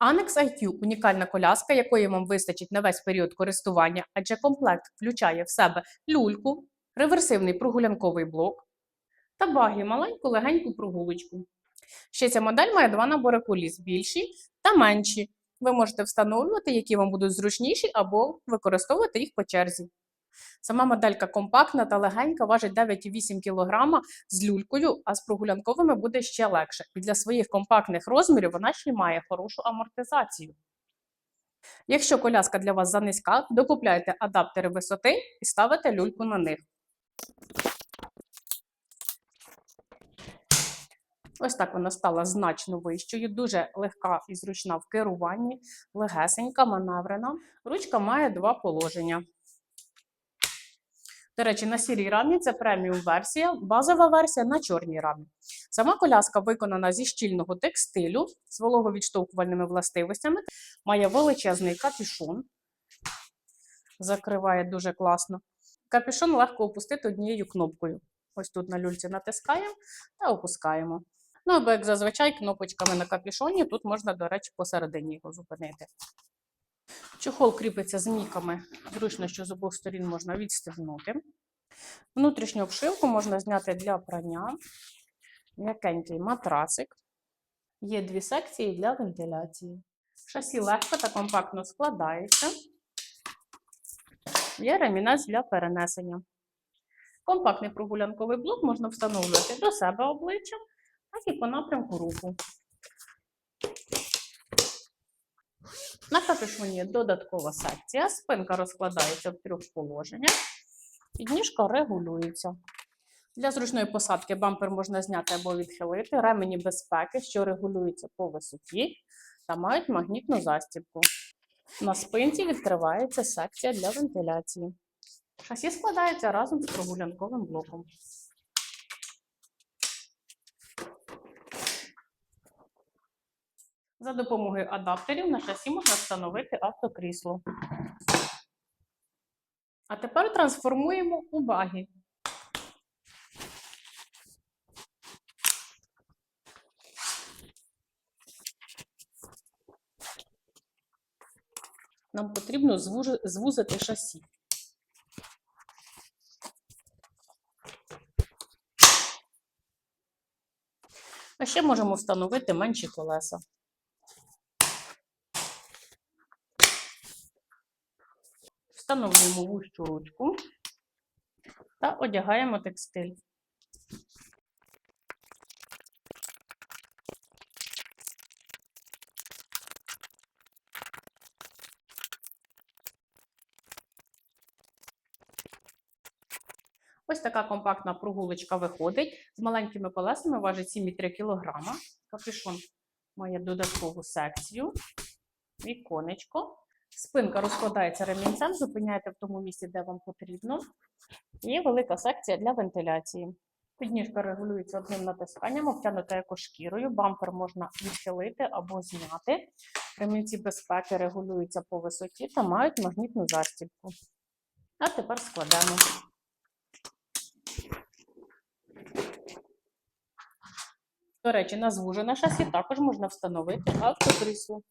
Annex IQ – унікальна коляска, якої вам вистачить на весь період користування, адже комплект включає в себе люльку, реверсивний прогулянковий блок та багі маленьку легеньку прогулочку. Ще ця модель має два набори коліс більші та менші. Ви можете встановлювати, які вам будуть зручніші, або використовувати їх по черзі. Сама моделька компактна та легенька, важить 9,8 кг з люлькою, а з прогулянковими буде ще легше. І для своїх компактних розмірів вона ще має хорошу амортизацію. Якщо коляска для вас занизька, докупляйте адаптери висоти і ставите люльку на них. Ось так вона стала значно вищою, дуже легка і зручна в керуванні, легесенька, маневрена. Ручка має два положення. До речі, на сірій рамі це преміум версія, базова версія на чорній рамі. Сама коляска виконана зі щільного текстилю з вологовідштовхувальними властивостями, має величезний капюшон, закриває дуже класно. Капюшон легко опустити однією кнопкою. Ось тут на люльці натискаємо та опускаємо. Ну або як зазвичай кнопочками на капюшоні, тут можна, до речі, посередині його зупинити. Чохол кріпиться змійками, зручно, що з обох сторін можна відстегнути. Внутрішню обшивку можна зняти для прання. М'якенький матрасик. Є дві секції для вентиляції. Шасі легко та компактно складається. Є ремінець для перенесення. Компактний прогулянковий блок можна встановлювати до себе обличчям, так і по напрямку руху. На капюшоні додаткова секція. Спинка розкладається в трьох положеннях. Підніжка регулюється. Для зручної посадки бампер можна зняти або відхилити. Ремені безпеки, що регулюються по висоті та мають магнітну застібку. На спинці відкривається секція для вентиляції. Шасі складається разом з прогулянковим блоком. За допомогою адаптерів на шасі можна встановити автокрісло. А тепер трансформуємо у багі. Нам потрібно звузити шасі. А ще можемо встановити менші колеса. Встановлюємо вущу ручку та одягаємо текстиль. Ось така компактна прогулочка виходить. З маленькими колесами важить 7,3 кг. Капюшон має додаткову секцію, віконечко. Спинка розкладається ремінцем, зупиняєте в тому місці, де вам потрібно. І велика секція для вентиляції. Підніжка регулюється одним натисканням, обтянута екошкірою. Бампер можна відхилити або зняти. Ремінці безпеки регулюються по висоті та мають магнітну застібку. А тепер складемо. До речі, на звужене шасі також можна встановити автокрісло.